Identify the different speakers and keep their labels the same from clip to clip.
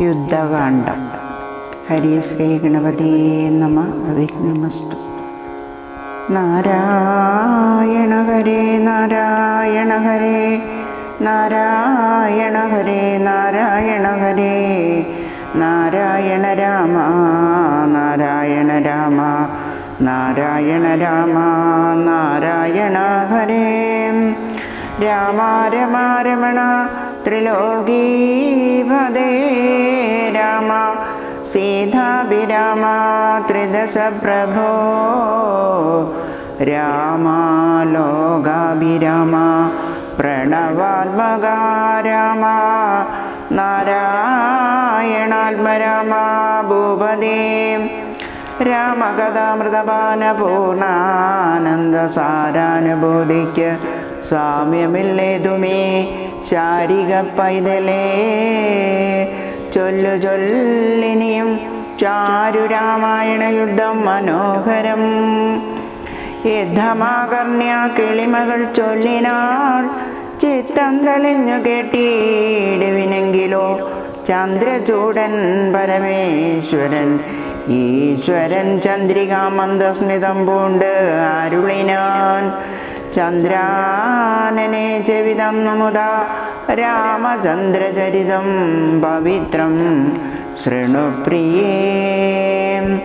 Speaker 1: യുദ്ധകാന്ഡം ഹരിശ്രീ ഗണപതേ നമ. അവിഘ്നമസ്തു. നാരായണ ഹരേ നാരായണ ഹരേ നാരായണ ഹരേ നാരായണ ഹരേ നാരായണ രാമ നാരായണ രാമ നാരായണ രാമ നാരായണ ഹരേ. രാമ രമ രമണ രാമ സീതാഭിരാമ ത്രിദശ പ്രഭോ രാമ ലോകാഭിരാമ പ്രണവാത്മക രാമ നാരായണാത്മരാമ ഭൂപദേ രാമകഥാമൃതപാന പൂർണാനന്ദ സാരാനുഭൂതിക്ക് സാമ്യമില്ലേതുമേ. ശാരിക പൈതലേ ചൊല്ലു ചൊല്ലിനിയും ചാരു രാമായണ യുദ്ധം മനോഹരം. യുദ്ധമാകർണ്യ കിളിമകൾ ചൊല്ലിനാൾ ചിത്തം തെളിഞ്ഞു കേട്ടിടുവിനെങ്കിലോ ചന്ദ്രചൂടൻ പരമേശ്വരൻ. ഈശ്വരൻ ചന്ദ്രികാമന്ദസ്മിതം പൂണ്ട് അരുളിനാൻ. ചന്ദ്രാനനെ ചെവിതം നമുദ രാമചന്ദ്രചരിതം പവിത്രം. ശൃണുപ്രിയേ.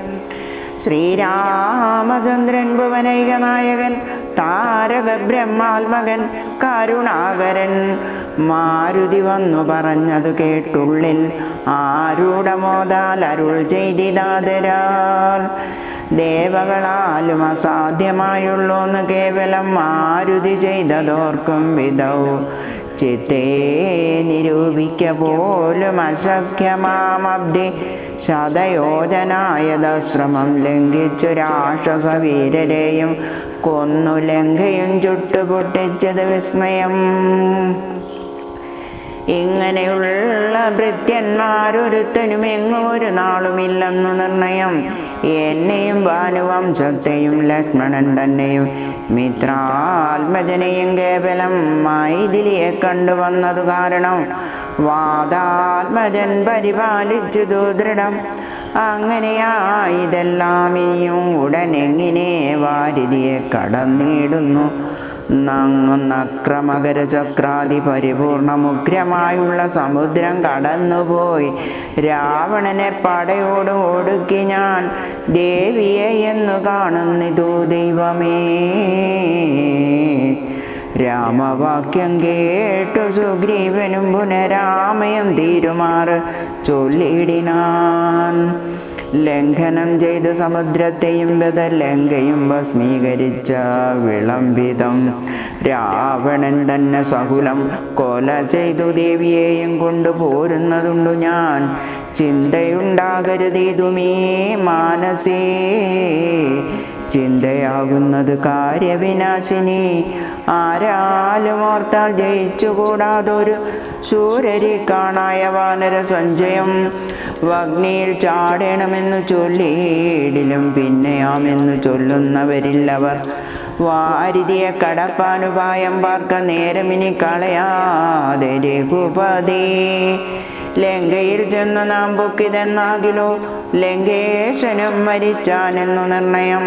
Speaker 1: ശ്രീരാമചന്ദ്രൻ ഭുവനൈക നായകൻ താരക ബ്രഹ്മാത്മകൻ കരുണാകരൻ. മാരുതി വന്നു പറഞ്ഞതു കേട്ടുള്ളിൽ ആരൂഢമോദാൽ അരുൾ ചെയ്തിതാതരാൽ. ദേവകളാലും അസാധ്യമായുള്ളൂന്ന് കേവലം മാരുതി ചെയ്തതോർക്കും വിധവും. ചിത്തേ നിരൂപിക്ക പോലും അശക്യമാമബ്ധി ശതയോജനായതശ്രമം ലംഘിച്ചു രാക്ഷസവീരരെയും കൊന്നു ലങ്കയും ചുട്ടുപൊട്ടിച്ചത് വിസ്മയം. ഇങ്ങനെയുള്ള ഭൃത്യന്മാരൊരുത്തനും എങ്ങും ഒരു നാളുമില്ലെന്നു നിർണയം. എന്നെയും ഭാനുവംശത്തെയും ലക്ഷ്മണൻ തന്നെയും. മിത്രാത്മജനെയും കേവലം മൈഥിലിയെ കണ്ടുവന്നതു കാരണം വാദാത്മജൻ പരിപാലിച്ചു ദുദൃഢം അങ്ങനെയാ ഇതെല്ലാം ഇനിയും ഉടനെങ്ങിനെ വാരിതിയെ കടന്നിടുന്നു. നങ്ങുന്നക്രമകര ചക്രാതി പരിപൂർണമുഗ്രമായുള്ള സമുദ്രം കടന്നുപോയി. രാവണനെ പടയോട് ഒടുക്കി ഞാൻ ദേവിയെ എന്നു കാണുന്നിതു ദൈവമേ. രാമവാക്യം കേട്ടു സുഗ്രീവനും പുനരാമയം തീരുമാറ് ചൊല്ലിടിനാൻ ലംഘനം ചെയ്ത് സമുദ്രത്തെയും ലങ്കയും ഭസ്മീകരിച്ച വിളംബിതം. രാവണൻ തന്നെ സകുലം കൊല ചെയ്തു ദേവിയെയും കൊണ്ടുപോരുന്നതുണ്ടു ഞാൻ. ചിന്തയുണ്ടാകരുതീതുമേ മാനസേ. ചിന്തയാകുന്നത് കാര്യവിനാശിനി. ആരാലും ഓർത്താൽ ജയിച്ചുകൂടാതൊരു കാണായ വാനര സഞ്ചയം. വഗ്നിയിൽ ചാടണമെന്നു ചൊല്ലിയിടിലും പിന്നെയാമെന്നു ചൊല്ലുന്നവരില്ലവർ വാരിതിയെ കടപ്പാനുപായം പാർക്ക നേരമിനി കളയാതെ രഘുപതി. ലങ്കയിൽ ചെന്നു നാം പൊക്കിതെന്നാകിലോ ലങ്കേശനും മരിച്ചാനെന്നു നിർണയം.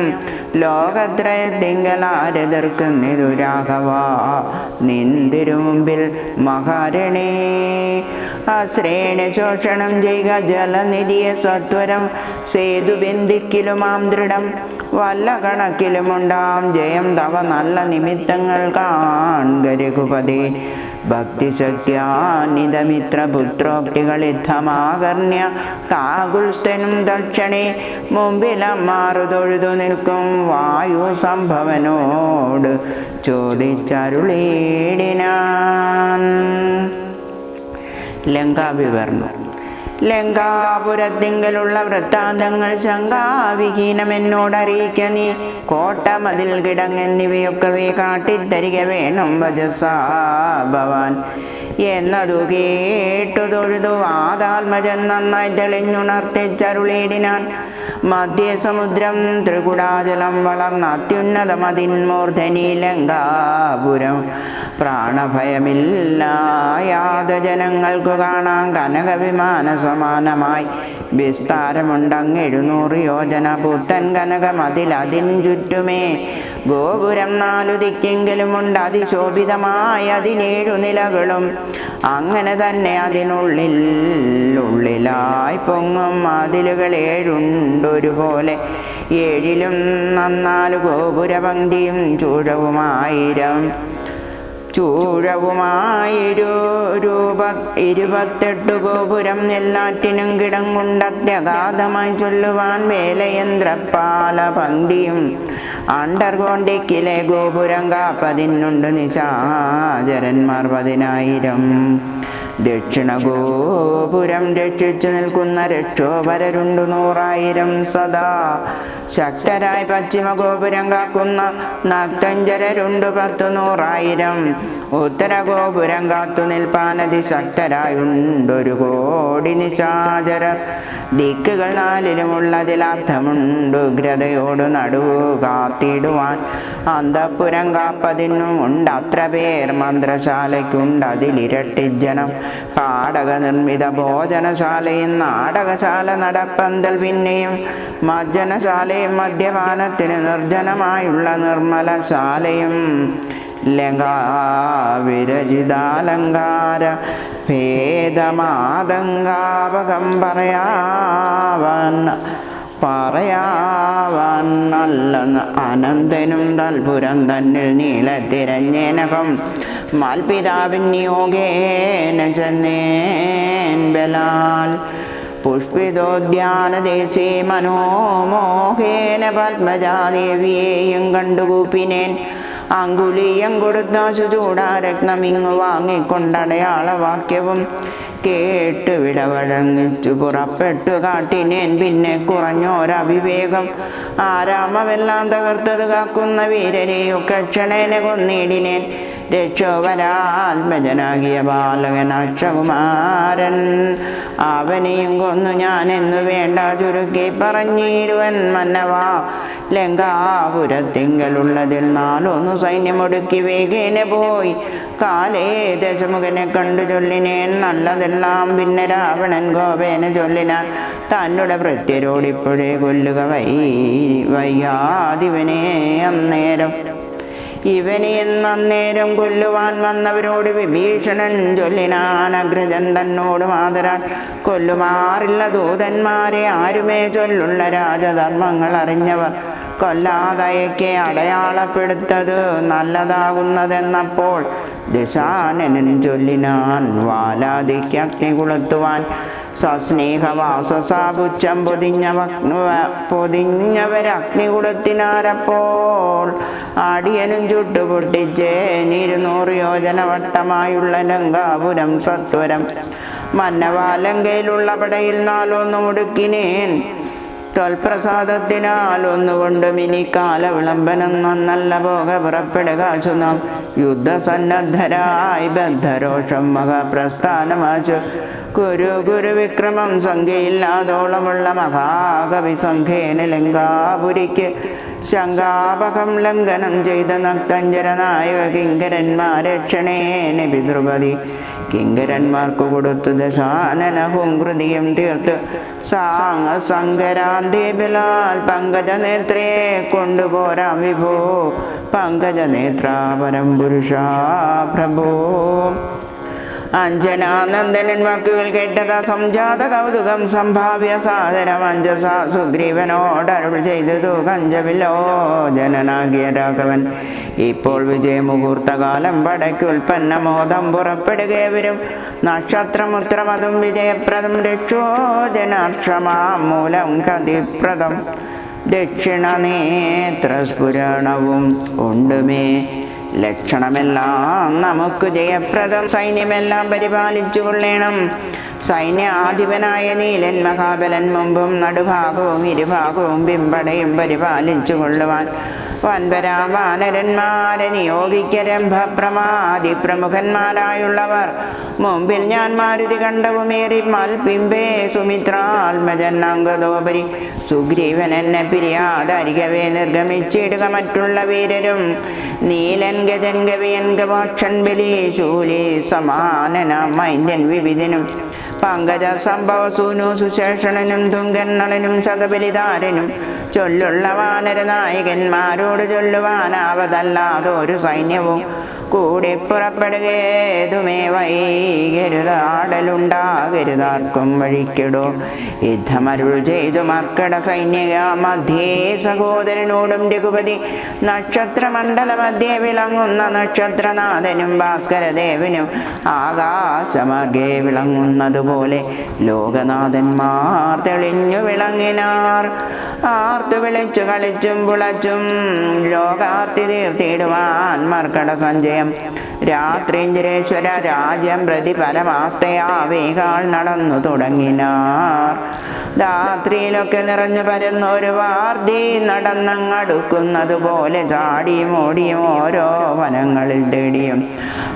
Speaker 1: ലോകത്രയത്തിങ്കലാരെതിർക്കുന്നിതു രാഘവ നിന്തിരുമ്പിൽ മഹാരണേ അശ്രേണി ശോഷണം ചെയ്യുക ജലനിധിയെ സത്വരം സേതു ബന്ധിക്കിലുമാം ദൃഢം. വല്ല കണക്കിലുമുണ്ടാം ജയം തവ നല്ല നിമിത്തങ്ങൾ കാൺകരുകുപതി ഭക്തിശക്തിയാനിതമിത്രപുത്രോക്തികളിത്തമാകർണ്യ കാകുൽസ്ഥനും ദക്ഷണേ മുമ്പിലമ്മാറു തൊഴുതു നിൽക്കും വായു സംഭവനോട് ചോദിച്ചരുളീടിനാൻ. ലങ്കാവിവർണം ലങ്കാപുരത്തിങ്കലുള്ള വൃത്താന്തങ്ങൾ ശങ്കാവിഹീനമെന്നോടറിയിക്ക നീ. കോട്ട മതിൽ കിടങ്ങെന്നിവയൊക്കവേ കാട്ടിത്തരിക വേണം വജസാ ഭവാൻ. എന്നതു കേട്ടു തൊഴുതു ആദാത്മജൻ നന്നായി തെളിഞ്ഞുണർത്തിച്ചരുളിയിടിനാൻ മധ്യ സമുദ്രം ത്രികുടാചലം വളർന്ന അത്യുന്നതമതിന്മൂർധനി ലങ്കാപുരം പ്രാണഭയമില്ലായാത ജനങ്ങൾക്കു കാണാം കനകവിമാന സമാനമായി വിസ്താരമുണ്ടങ്ങെഴുന്നൂറ് യോജന പുത്തൻ കനകമതിലതിൻ ചുറ്റുമേ. ഗോപുരം നാലു ദിക്കെങ്കിലുമുണ്ട് അതിശോഭിതമായ അതിനേഴു നിലകളും. അങ്ങനെ തന്നെ അതിനുള്ളിൽ ഉള്ളിലായി പൊങ്ങും മതിലുകൾ ഏഴുണ്ടൊരുപോലെ ഏഴിലും നന്നാൽ ഗോപുരപങ്ക്തിയും ചൂഴവുമായിരം. ചൂഴവുമായിരു രൂപ ഇരുപത്തെട്ട് ഗോപുരം എല്ലാറ്റിനും കിടങ്ങുണ്ടത്യഗാധമായി ചൊല്ലുവാൻ വേലയന്ത്രപ്പാല പങ്ക്തിയും അണ്ടർകോണ്ടിക്കിലെ ഗോപുരം കാപ്പതിനുണ്ട് നിശാചരന്മാർ പതിനായിരം. ദക്ഷിണ ഗോപുരം രക്ഷിച്ചു നിൽക്കുന്ന രക്ഷോപരരുണ്ടു നൂറായിരം സദാ. ശക്തരായി പശ്ചിമ ഗോപുരം കാക്കുന്ന നക്തഞ്ചരരുണ്ട് പത്തു നൂറായിരം ഉത്തര ഗോപുരം കാത്തു നിൽപ്പാനതി ശക്തരായുണ്ടൊരു കോടി നിശാചരർ. ദിക്കുകൾ നാലിലുമുള്ളതിൽ അർത്ഥമുണ്ട് ഉഗ്രതയോട് നടുവ് കാത്തിടുവാൻ. അന്തപ്പുരം കാപ്പതിനും ഉണ്ട് അത്ര പേർ മന്ത്രശാലയ്ക്കുണ്ട് അതിലിരട്ടി ജനം പാടക നിർമ്മിത ഭോജനശാലയും നാടകശാല നടപ്പന്തൽ പിന്നെയും മജ്ജനശാലയും മദ്യപാനത്തിന് നിർജനമായുള്ള നിർമ്മലശാലയും ലങ്കാവിരചിതാലങ്കാര ഭേദമാതങ്കാപകം പറയാവൻ പറയാവാൻ അനന്തനും തൽപുരം തന്നിൽ നീളത്തിരഞ്ഞേനകം മാൽപിതാവിൻ യോഗേന ചെന്നേൻ ബലാൽ പുഷ്പിതോദ്യാനദേശേ മനോമോഹേന പത്മജാദേവിയെയും കണ്ടുകൂപ്പിനേൻ. അങ്കുലീയം കൊടുത്ത ചൂടാരത്നം ഇങ്ങു വാങ്ങിക്കൊണ്ടടയാളവാക്യവും കേട്ട് വിടവഴങ്ങിച്ചു പുറപ്പെട്ടു കാട്ടിനേൻ. പിന്നെ കുറഞ്ഞോരവിവേകം ആരാമമെല്ലാം തകർത്തത് കാക്കുന്ന വീരനെയൊക്കെ ക്ഷണേനെ കൊന്നിടിനേൻ. രക്ഷോവരാത്മജനാകിയ ബാലകൻ അക്ഷകുമാരൻ അവനെയും കൊന്നു ഞാൻ എന്നു വേണ്ട ചുരുക്കി പറഞ്ഞിടുവൻ മന്നവാ. ലങ്കാപുരത്തിങ്കലുള്ളതിൽ നാലൊന്നു സൈന്യമൊടുക്കി വേഗേന പോയി. കാലേ ദശമുഖനെ കണ്ടു ചൊല്ലിനേൻ നല്ലതെല്ലാം പിന്നെ രാവണൻ ഗോപേന ചൊല്ലിനാൻ തന്നുടെ പ്രത്യരോടിപ്പോഴേ കൊല്ലുക വൈ വയ്യാതിവനെ അന്നേരം. ഇവനെ എന്നേരം കൊല്ലുവാൻ വന്നവരോട് വിഭീഷണൻ ചൊല്ലിനാൻ അഗ്രജൻ തന്നോട് മാതരാൻ. കൊല്ലുമാറില്ല ദൂതന്മാരെ ആരുമേ ചൊല്ലുള്ള രാജധർമ്മങ്ങൾ അറിഞ്ഞവർ. കൊല്ലാതയക്കെ അടയാളപ്പെടുത്തത് നല്ലതാകുന്നതെന്നപ്പോൾ ദശാനനൻ ചൊല്ലിനാൻ വാലാതിക്ക് അഗ്നി കൊളുത്തുവാൻ സസ്നേഹവാസസാപുച്ഛം പൊതിഞ്ഞ പൊതിഞ്ഞവരഗ്നി കൊടുത്തിനാരപ്പോൾ ആടിയനും ചുട്ടുപൊട്ടിച്ച് ഇരുന്നൂറ് യോജന വട്ടമായുള്ള ലങ്കാപുരം സത്വരം. മന്നവാലങ്കയിലുള്ള പടയിൽ നാലൊന്നു മുടുക്കിനേൻ തൊൽപ്രസാദത്തിനാൽ ഒന്നുകൊണ്ടും ഇനി കാല വിളംബനം നന്നല്ല പോക പുറപ്പെടുക സുനാം യുദ്ധസന്നദ്ധരായി ബദ്ധരോഷം മഹാപ്രസ്ഥാനമാച്ചു കുരു ഗുരു വിക്രമം സംഖ്യയില്ലാതോളമുള്ള മഹാകവി സംഖ്യേന ലങ്കാപുരിക്ക് ശങ്കാപകം ലംഘനം ചെയ്ത നക്തഞ്ചരനായ കിങ്കരന്മാരെ ക്ഷണേന പിതൃപതി. കിങ്കരന്മാർക്ക് കൊടുത്തു ദശാനനഹും കൃതിയും തീർത്ത്. സാങ്ങ സങ്കരാന്തേ ബിലാൽ പങ്കജനേത്രേ കൊണ്ടുപോരാം വിഭോ. പങ്കജ പരം പുരുഷാ പ്രഭോ. അഞ്ജനാനന്ദനൻ വാക്കുകൾ കേട്ടതാ സംജാത കൗതുകം സംഭാവ്യ സാധനം അരുൾ ചെയ്തതു കഞ്ചവിലോ ജനനാകിയ രാഘവൻ. ഇപ്പോൾ വിജയമുഹൂർത്തകാലം പടയ്ക്ക് ഉൽപ്പന്നമോദം പുറപ്പെടുകയെ വരും നക്ഷത്രമുത്രമതും വിജയപ്രദം. രക്ഷോജനാക്ഷമാം മൂലം കതിപ്രദം. ദക്ഷിണ നേത്രസ്പുരാണവും ഉണ്ടുമേ ലക്ഷണമെല്ലാം നമുക്ക് ജയപ്രദം. സൈന്യമെല്ലാം പരിപാലിച്ചു കൊള്ളേണം സൈന്യാധിപനായ നീലൻ മഹാബലൻ മുമ്പും നടുഭാഗവും ഇരുഭാഗവും പിമ്പടയും പരിപാലിച്ചു കൊള്ളുവാൻ വൻപരാവാനരന്മാരെ നിയോഗിക്കരംഭപ്രമാതി പ്രമുഖന്മാരായുള്ളവർ. മുമ്പിൽ ഞാൻ മാരുതി കണ്ടവുമേറി മൽപിമ്പേ സുമിത്രാത്മജന്നോപരി സുഗ്രീവൻ എന്നെ പിരിയാതരികവേ നിർഗമിച്ചിടുക മറ്റുള്ള വീരരും. നീലൻ ഗജൻ ഗവിയൻ ഗവാക്ഷൻ ബലി ശൂലി സമാനന മൈന്ദൻ വിവിധനും. പങ്കജ സംഭവ സൂനു സുശേഷണനും തുങ്കന്നളനും ശതബലിതാരനും ചൊല്ലുള്ള വാനര നായകന്മാരോട് ചൊല്ലുവാനാവതല്ലാതൊരു സൈന്യവും കൂടി പുറപ്പെടുകേതുമേ? വൈകരുതാടലുണ്ടാകരുതാർക്കും വഴിക്കിടോ. യുദ്ധമരുൾ ചെയ്തു മർക്കട സൈന്യക മധ്യേ സഹോദരനോടും രഘുപതി നക്ഷത്രമണ്ഡല മധ്യേ വിളങ്ങുന്ന നക്ഷത്രനാഥനും ഭാസ്കരദേവനും ആകാശമാർഗേ വിളങ്ങുന്നതുപോലെ ലോകനാഥന്മാർ തെളിഞ്ഞു വിളങ്ങിനാർ. ആർത്തു വിളിച്ചു കളിച്ചും പുളച്ചും ലോകാർത്തി തീർത്തിടുവാൻ മർക്കട സഞ്ജയം രാത്രീന്ദ്രേശ്വര രാജ്യം പ്രതി പരമാസ്തയാവേകാൾ നടന്നു തുടങ്ങിനാർ. രാത്രിയിലൊക്കെ നിറഞ്ഞു പരന്നൊരു വാർദ്ധി നടന്നങ്ങടുക്കുന്നത് പോലെ ചാടിയും ഓടിയും ഓരോ വനങ്ങളിൽ തേടിയും.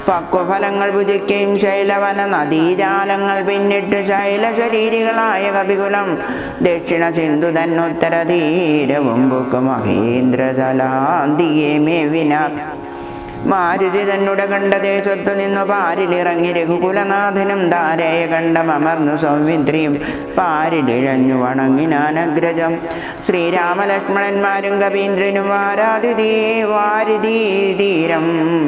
Speaker 1: പക്വഫലങ്ങൾ ഭുജിക്കുകയും ശൈലവന നദീജാലങ്ങൾ പിന്നിട്ട് ശൈലശരീരികളായ കപികുലം ദക്ഷിണ സിന്ധു തന്നുത്തര തീരവും മഹേന്ദ്രജലാന്തിയെ മേവിന മാരുതി തന്നുട കണ്ട ദേശത്തു നിന്നു പാരിലിറങ്ങി രഘുകുലനാഥനും ധാരയെ കണ്ടമർന്നു സൗമിത്രിയും പാരിലിഴഞ്ഞു വണങ്ങിനാനഗ്രജം ശ്രീരാമലക്ഷ്മണന്മാരും കവീന്ദ്രനും വാരാതിഥി വാരിധി തീരം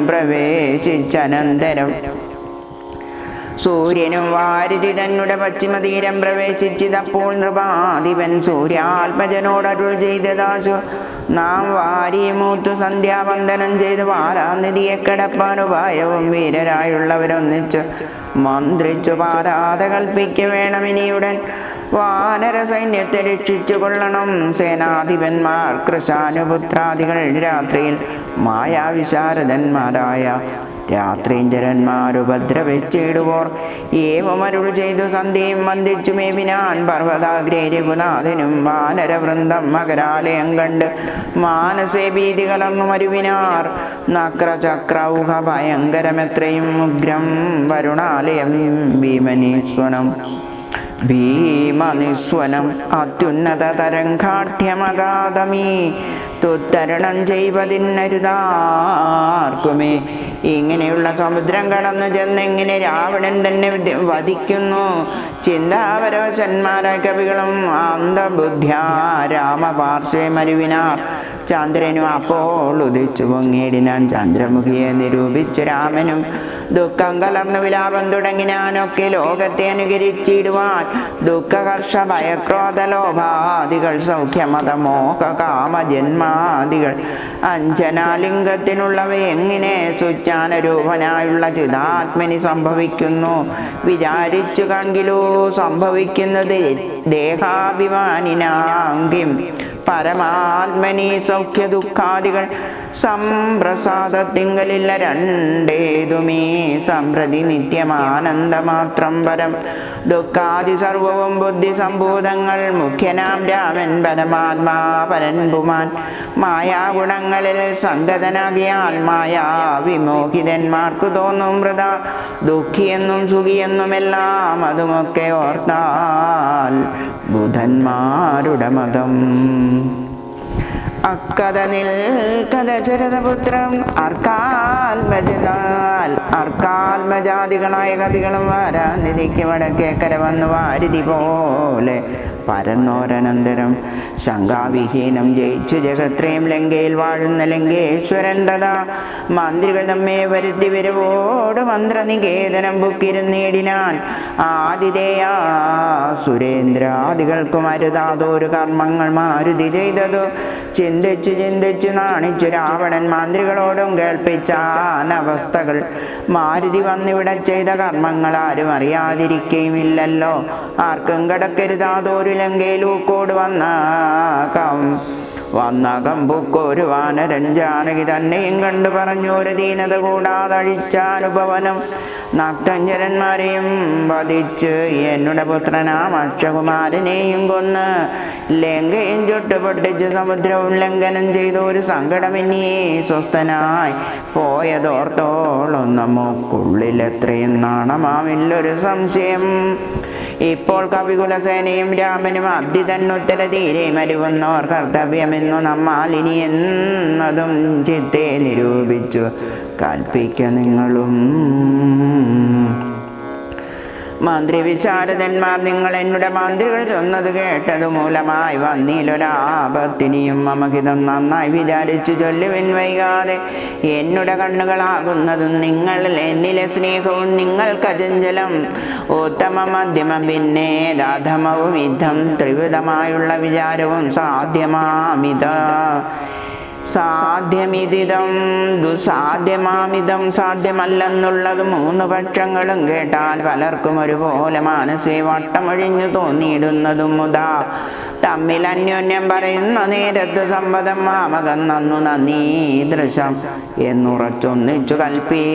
Speaker 1: പ്രവേശിച്ചനന്തരം. സൂര്യനും വാരിധി തന്നുടെ പശ്ചിമതീരം പ്രവേശിച്ചിതപ്പോൾ നൃപാധിപൻ സൂര്യാത്മജനോടരുൾ ചെയ്തദാശു നാം വാരിമൂത്തു സന്ധ്യാവന്ദനം ചെയ്ത് വാരാനിധിയെ കടപ്പാൻ ഉപായവും വീരരായുള്ളവരൊന്നിച്ച്. മന്ത്രിച്ചു പാരാത കൽപ്പിക്ക വേണമിനിയുടൻ വാനര സൈന്യത്തെ രക്ഷിച്ചു കൊള്ളണം. സേനാധിപന്മാർ കൃശാനുപുത്രാദികൾ രാത്രിയിൽ മായാവിശാരദന്മാരായ രാത്രീഞ്ചരന്മാരുപദ്രവിച്ചിടുവോർ ഏവമരുൾ ചെയ്തു സന്ധ്യയും വന്ദിച്ചു മേവിനാൻ പർവതാഗ്രേ രഘുനാഥനും വാനരവൃന്ദം മകരാലയം കണ്ട് മാനസേ ഭീതി കലർന്നു മരുവിനാർ നക്രചക്രൗഹ ഭയങ്കരമെത്രയും ഉഗ്രം വരുണാലയം ഭീമനീശ്വനം ഭീമനിസ്വനം അത്യുന്നത തരംഗാഠ്യമഗാതമീ തുത്തരണം ചെയ്വതിന്നരുതാർക്കുമേ. ഇങ്ങനെയുള്ള സമുദ്രം കടന്നു ചെന്നെങ്ങനെ രാവണൻ തന്നെ വധ- വധിക്കുന്നു. ചിന്താപരവശന്മാരായ കവികളും അന്ധബുദ്ധ്യ രാമപാർശ്വേ മരുവിനാർ. ചന്ദ്രനും അപ്പോൾ ഉദിച്ചു പൊങ്ങിയിടിനാൻ ചന്ദ്രമുഖിയെ നിരൂപിച്ചു രാമനും. ദുഃഖം കലർന്നു വിലാപം തുടങ്ങിനാനൊക്കെ ലോകത്തെ അനുകരിച്ചിടുവാൻ ദുഃഖകർഷ ഭയക്രോധ ലോഭാദികൾ സൗഖ്യമത മോഹ കാമ അഞ്ജനാലിംഗത്തിനുള്ളവ എങ്ങനെ സുജ്ഞാനരൂപനായുള്ള ചിതാത്മനി സംഭവിക്കുന്നു? വിചാരിച്ചു കണ്ടിലോ സംഭവിക്കുന്നത് ദേഹാഭിമാനിനാങ്കിം. പരമാത്മനി സൗഖ്യ ദുഃഖാദികൾ സംപ്രസാദത്തിങ്കലില്ല രണ്ടേതുമേ സംപ്രതി നിത്യമാനന്ദമാത്രം പരം. ദുഃഖാദി സർവവും ബുദ്ധി സംഭൂതങ്ങൾ മുഖ്യനാം രാമൻ പരമാത്മാ പരൻപുമാൻ. മായാഗുണങ്ങളിൽ സംഗതനാകിയാൽ മായാ വിമോഹിതന്മാർക്കു തോന്നും വൃത. ദുഃഖിയെന്നും സുഖിയെന്നുമെല്ലാം അതുമൊക്കെ ഓർത്താൽ ബുധന്മാരുടെ മതം. അക്കഥ നിൽക്കഥ ചരിതപുത്രം അർക്കാൽമജനാൽ. അർക്കാൽമജാതികളായ കവികളും വാരാനിധിക്ക് വടക്കേക്കര വന്നു വാരുതി പോലെ. പരന്നോരനന്തരം ശങ്കാവിഹീനം ജയിച്ചു ജഗത്രയും ലങ്കയിൽ വാഴുന്ന ലങ്കേശ്വരൻ തഥാ. മന്ത്രികൾ നമ്മെ വരുത്തി വരവോട് മന്ത്രനികേതനം ബുക്കിരുന്നേടിനാൻ ആതിഥേയ. സുരേന്ദ്രാദികൾക്കും അരുതാതൊരു കർമ്മങ്ങൾ മാരുതി ചെയ്തതു. ചിന്തിച്ചു ചിന്തിച്ചു നാണിച്ചു രാവണൻ മന്ത്രികളോടും കേൾപ്പിച്ചാനവസ്ഥകൾ മാരുതി വന്നിവിടെ ചെയ്ത കർമ്മങ്ങൾ ആരും അറിയാതിരിക്കുകയുമില്ലല്ലോ ആർക്കും കടക്കരുതാതൊരു ലങ്കയിലൂക്കോട് വന്നാകം. വന്നകം പൂക്കൊരു വാനരൻ ജാനകി തന്നെയും കണ്ടു പറഞ്ഞു ഒരു ദീനത കൂടാതെ അഴിച്ചാനുഭവനം നക്തഞ്ചരന്മാരെയും വധിച്ച് എന്നുടെ പുത്രനാം അക്ഷകുമാരനെയും കൊന്ന് ലങ്കയും ചുട്ടുപൊട്ടിച്ച് സമുദ്രവും ലംഘനം ചെയ്ത ഒരു സങ്കടമെന്നിയെ സ്വസ്ഥനായി പോയതോർത്തോളം നമുക്കുള്ളിൽ എത്രയും നാണമാമില്ലൊരു സംശയം. ഇപ്പോൾ കവികുലസേനയും രാമനും അബ്ദി തന്നുത്തര തീരെ മരുവുന്നോർ കർത്തവ്യമെന്നു നമ്മാൽ ഇനി എന്നതും ചിത്തെ നിരൂപിച്ചു. കൽപ്പിക്ക നിങ്ങളും മന്ത്രി വിശാരദന്മാർ നിങ്ങൾ എന്നുടെ മന്ത്രികൾ ചൊന്നത് കേട്ടത് മൂലമായി വന്നീലൊരാപത്തിനിയും മമഹിതം നന്നായി വിചാരിച്ചു ചൊല്ലുവിൻ വൈകാതെ. എന്നുടെ കണ്ണുകളാകുന്നതും നിങ്ങൾ എന്നിലെ സ്നേഹവും നിങ്ങൾ അചഞ്ചലം. ഉത്തമ മധ്യമം പിന്നെ ദാധമവും യുദ്ധം ത്രിവിധമായുള്ള വിചാരവും സാധ്യമാമിത. സാധ്യമിതിതം ദുസാധ്യമാമിതം സാധ്യമല്ലെന്നുള്ളത് മൂന്ന് പക്ഷങ്ങളും കേട്ടാൽ പലർക്കും ഒരുപോലെ മനസ്സെ വട്ടമൊഴിഞ്ഞു തോന്നിയിടുന്നതും മുതാ. തമ്മിൽ അന്യോന്യം പറയുന്ന നേരത്ത് സമ്മതം മാമകം നന്നു നന്ദീ ദൃശം എന്നുറച്ചൊന്നിച്ചു കൽപ്പേ.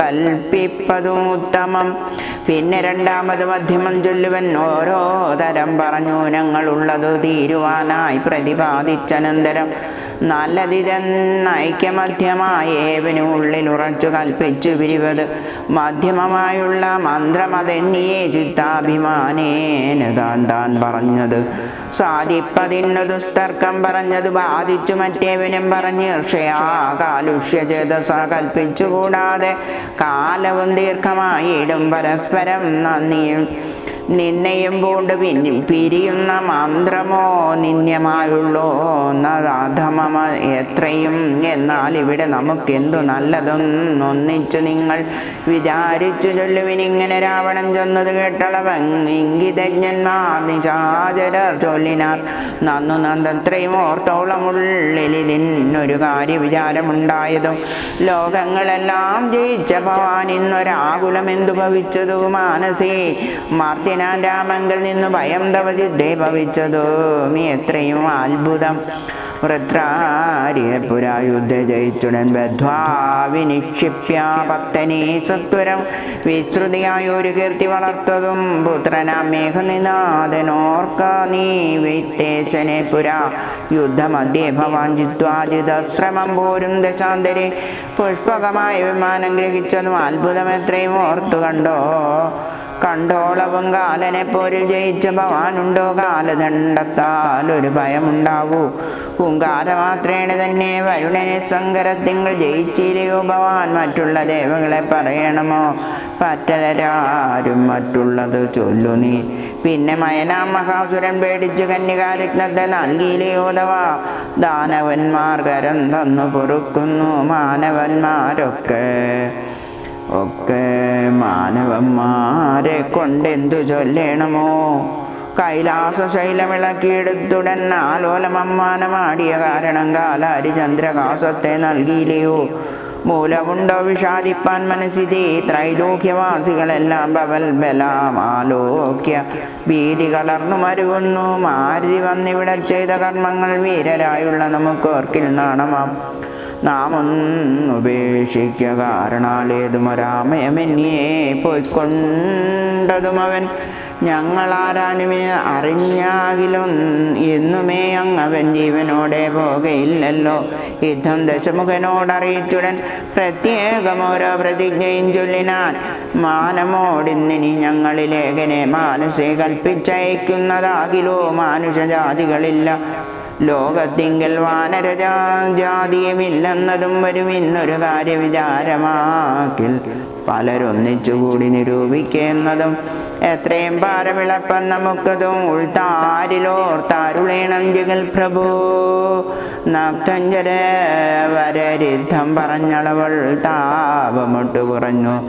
Speaker 1: കൽപ്പിപ്പതും ഉത്തമം. പിന്നെ രണ്ടാമത് മധ്യമം ചൊല്ലുവൻ ഓരോ തരം പറഞ്ഞു ഞങ്ങളുള്ളത് തീരുവാനായി പ്രതിപാദിച്ചനന്തരം നല്ലതിതെന്നൈക്യമധ്യമായ ഐക്യമധ്യമായ ഉള്ളിൽ ഉറച്ചു കൽപ്പിച്ചു പിരിവത്. മാധ്യമമായുള്ള മന്ത്രമതെന്നിയെ ചിത്താഭിമാനേന താൻ പറഞ്ഞത്. സാധിപ്പതിന്നു ദുസ്തർക്കം പറഞ്ഞത് ബാധിച്ചു മറ്റേവനും പറഞ്ഞ് കാലുഷ്യ ചേതസ കൽപ്പിച്ചുകൂടാതെ കാലവും ദീർഘമായിടും പരസ്പരം നന്ദിയും. നിന്നെയും പൂണ്ട് പിന്നി പിരിയുന്ന മന്ത്രമോ നിന്യമായുള്ളോ എന്നധമ എത്രയും? എന്നാൽ ഇവിടെ നമുക്കെന്തു നല്ലതൊന്നൊന്നിച്ചു നിങ്ങൾ വിചാരിച്ചു ചൊല്ലുവിനിങ്ങനെ രാവണൻ ചൊന്നത് കേട്ടളവൻ. ഇംഗിതജ്ഞന്മാർ നിശാചരർ ചൊല്ലിനാർ നന്നു നന്ദത്രയും ഓർത്തോളമുള്ളിൽ ഇതിനൊരു കാര്യ വിചാരമുണ്ടായതും ലോകങ്ങളെല്ലാം ജയിച്ച ഭവാൻ ഇന്നൊരാകുലം എന്തു ഭവിച്ചതു? മാനസേ മാർത്തിനാൻ രാമങ്കിൽ നിന്നു ഭയം തവചിദ്ധേ ഭവിച്ചതോ? നീ എത്രയും അത്ഭുതം. വൃത്രാരിയെ പുരായുദ്ധ ജയിച്ചുടൻ ബദ്ധ്വാ വിനിക്ഷിപ്യ പത്തനെ സത്വരം. വിശ്രുതിയായ ഒരു കീർത്തി വളർത്തതും പുത്രനാം മേഘനിനാഥനോർക്ക നീ വിത്തേശനെ പുരാ. യുദ്ധമധ്യേ ഭവാൻ ജിത്വാജിതശ്രമം പോരും ദശാന്തരെ. പുഷ്പകമായ വിമാനം ഗ്രഹിച്ചതും അത്ഭുതം എത്രയും ഓർത്തു കണ്ടോ? കണ്ടോളവും കാലനെ പോരിൽ ജയിച്ച ഭവാനുണ്ടോ? കാലദണ്ഡത്താൽ ഒരു ഭയമുണ്ടാവൂ. പൂങ്കാല മാത്രേണ തന്നെ വരുണനെ സങ്കരത്തിങ്കൾ ജയിച്ചില്ലയോ ഭവാൻ. മറ്റുള്ള ദേവങ്ങളെ പറയണമോ? പറ്റലരാരും മറ്റുള്ളത് ചൊല്ലു നീ. പിന്നെ മയനാം മഹാസുരൻ പേടിച്ച് കന്യകാരത്നത്തെ നൽകിയില്ലയോധവ. ദാനവന്മാർ കരം തന്നു പൊറുക്കുന്നു മാനവന്മാരൊക്കെ. ഒക്കെ മാനവന്മാരെ കൊണ്ടെന്തു ചൊല്ലണമോ? കൈലാസ ശൈലമിളക്കിയെടുത്തുടൻ ആലോലമമ്മാനമാടിയ കാരണം കാലാരി ചന്ദ്രകാസത്തെ നൽകിയില്ലയോ? മൂലമുണ്ടോ വിഷാദിപ്പാൻ മനസ്സിതേ? ത്രൈലോക്യവാസികളെല്ലാം ബവൽ ബലാം ആലോക്യ. ഭീതി കലർന്നു മരുവുന്നു. മാരുതി വന്നിവിടെ ചെയ്ത കർമ്മങ്ങൾ വീരരായുള്ള നമുക്ക് ഓർക്കിൽ നാണമാം. നാം ഒന്നുപേക്ഷിക്ക കാരണാലേതുമൊരാമയമെന്നിയെ പോയിക്കൊണ്ടതും അവൻ ഞങ്ങളാരാനുമേ അറിഞ്ഞാകിലും എന്നുമേ അങ്ങവൻ ജീവനോടെ പോകയില്ലല്ലോ. യുദ്ധം ദശമുഖനോടറിയിച്ചുടൻ പ്രത്യേകമോരോ പ്രതിജ്ഞയും ചൊല്ലിനാൻ മാനമോടിന്നിനി ഞങ്ങളിലേഖനെ മാനസെ കൽപ്പിച്ചയക്കുന്നതാകിലോ. മാനുഷജാതികളില്ല. ലോകത്തിങ്കൽ വാനരജാതിയുമില്ലെന്നതും വരും ഇന്നൊരു കാര്യവിചാരമാക്കിൽ പലരൊന്നിച്ചുകൂടി നിരൂപിക്കുന്നതും എത്രയും പാരവിളപ്പം നമുക്കതും ഉൾത്താരിലോർത്താരുളേണം ജഗൽ പ്രഭു. നാക്തഞ്ചര വരരിദ്ധം പറഞ്ഞളവൾ താപമൊട്ടു കുറഞ്ഞു